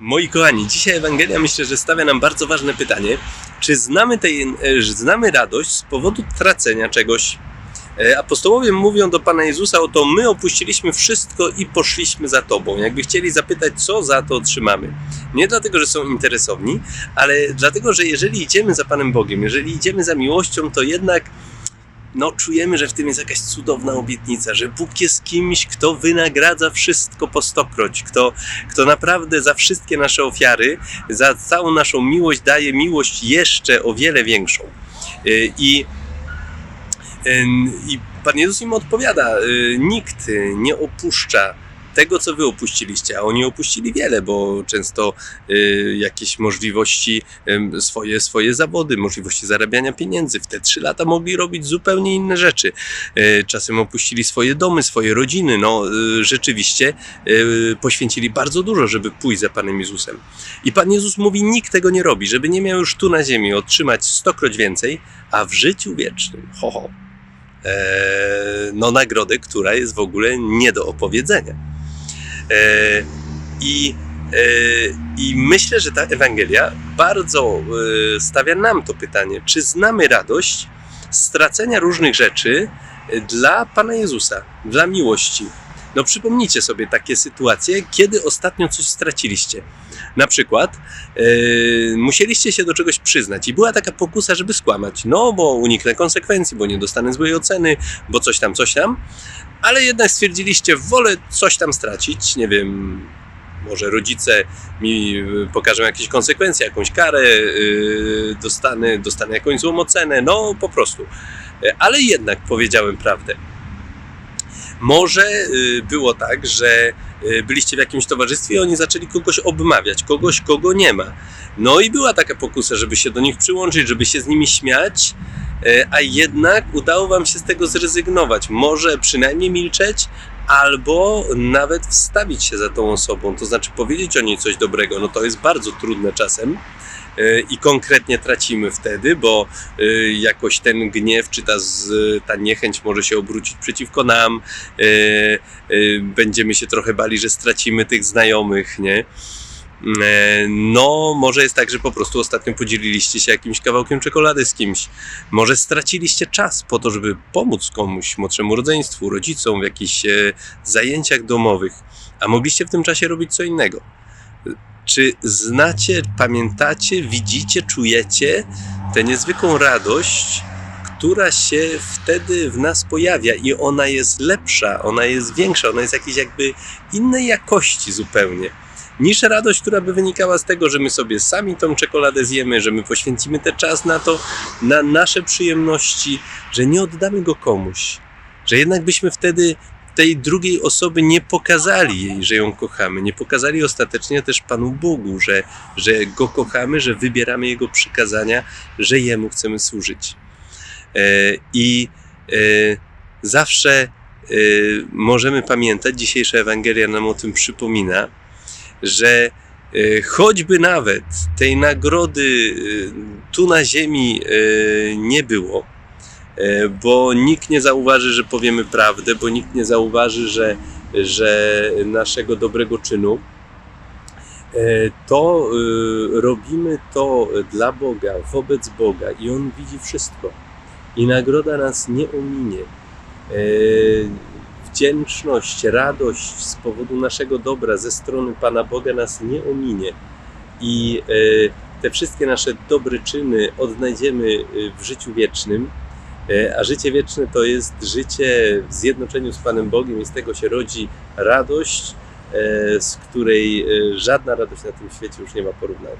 Moi kochani, dzisiaj Ewangelia myślę, że stawia nam bardzo ważne pytanie. Czy znamy, tej, e, znamy radość z powodu tracenia czegoś? E, Apostołowie mówią do Pana Jezusa o to, my opuściliśmy wszystko i poszliśmy za Tobą. Jakby chcieli zapytać, co za to otrzymamy. Nie dlatego, że są interesowni, ale dlatego, że jeżeli idziemy za Panem Bogiem, jeżeli idziemy za miłością, to jednak no, czujemy, że w tym jest jakaś cudowna obietnica, że Bóg jest kimś, kto wynagradza wszystko po stokroć, kto, kto naprawdę za wszystkie nasze ofiary, za całą naszą miłość daje miłość jeszcze o wiele większą. Y, I, y, i Pan Jezus im odpowiada, y, nikt nie opuszcza tego, co wy opuściliście, a oni opuścili wiele, bo często y, jakieś możliwości, y, swoje, swoje zawody, możliwości zarabiania pieniędzy. W te trzy lata mogli robić zupełnie inne rzeczy. Y, czasem opuścili swoje domy, swoje rodziny. No, y, rzeczywiście y, poświęcili bardzo dużo, żeby pójść za Panem Jezusem. I Pan Jezus mówi, nikt tego nie robi, żeby nie miał już tu na ziemi otrzymać stokroć więcej, a w życiu wiecznym, ho, ho, e, no nagrodę, która jest w ogóle nie do opowiedzenia. E, I, e, I myślę, że ta Ewangelia bardzo e, stawia nam to pytanie, czy znamy radość z tracenia różnych rzeczy dla Pana Jezusa, dla miłości. No przypomnijcie sobie takie sytuacje, kiedy ostatnio coś straciliście. Na przykład e, musieliście się do czegoś przyznać i była taka pokusa, żeby skłamać. No, bo uniknę konsekwencji, bo nie dostanę złej oceny, bo coś tam, coś tam. Ale jednak stwierdziliście, wolę coś tam stracić, nie wiem, może rodzice mi y, pokażą jakieś konsekwencje, jakąś karę, yy, dostanę, dostanę jakąś złą ocenę, no po prostu. E, Ale jednak powiedziałem prawdę. Może y, było tak, że y, byliście w jakimś towarzystwie i oni zaczęli kogoś obmawiać, kogoś, kogo nie ma. No i była taka pokusa, żeby się do nich przyłączyć, żeby się z nimi śmiać, e, a jednak udało wam się z tego zrezygnować. Może przynajmniej milczeć, albo nawet wstawić się za tą osobą, to znaczy powiedzieć o niej coś dobrego. No to jest bardzo trudne czasem. e, I konkretnie tracimy wtedy, bo e, jakoś ten gniew czy ta, ta niechęć może się obrócić przeciwko nam. e, Będziemy się trochę bali, że stracimy tych znajomych, nie? E, No, może jest tak, że po prostu ostatnio podzieliliście się jakimś kawałkiem czekolady z kimś. Może straciliście czas po to, żeby pomóc komuś, młodszemu rodzeństwu, rodzicom w jakichś e, zajęciach domowych, a mogliście w tym czasie robić co innego. Czy znacie, pamiętacie, widzicie, czujecie tę niezwykłą radość, która się wtedy w nas pojawia i ona jest lepsza, ona jest większa, ona jest jakiejś jakby innej jakości zupełnie niż radość, która by wynikała z tego, że my sobie sami tą czekoladę zjemy, że my poświęcimy ten czas na to, na nasze przyjemności, że nie oddamy go komuś, że jednak byśmy wtedy tej drugiej osoby nie pokazali jej, że ją kochamy, nie pokazali ostatecznie też Panu Bogu, że, że go kochamy, że wybieramy jego przykazania, że jemu chcemy służyć. E, I e, zawsze e, możemy pamiętać, dzisiejsza Ewangelia nam o tym przypomina, że e, choćby nawet tej nagrody e, tu na ziemi e, nie było, bo nikt nie zauważy, że powiemy prawdę, bo nikt nie zauważy, że, że naszego dobrego czynu, to robimy to dla Boga, wobec Boga i On widzi wszystko. I nagroda nas nie ominie. Wdzięczność, radość z powodu naszego dobra ze strony Pana Boga nas nie ominie. I e, te wszystkie nasze dobre czyny odnajdziemy e, w życiu wiecznym. E, A życie wieczne to jest życie w zjednoczeniu z Panem Bogiem i z tego się rodzi radość, z której żadna radość na tym świecie już nie ma porównania.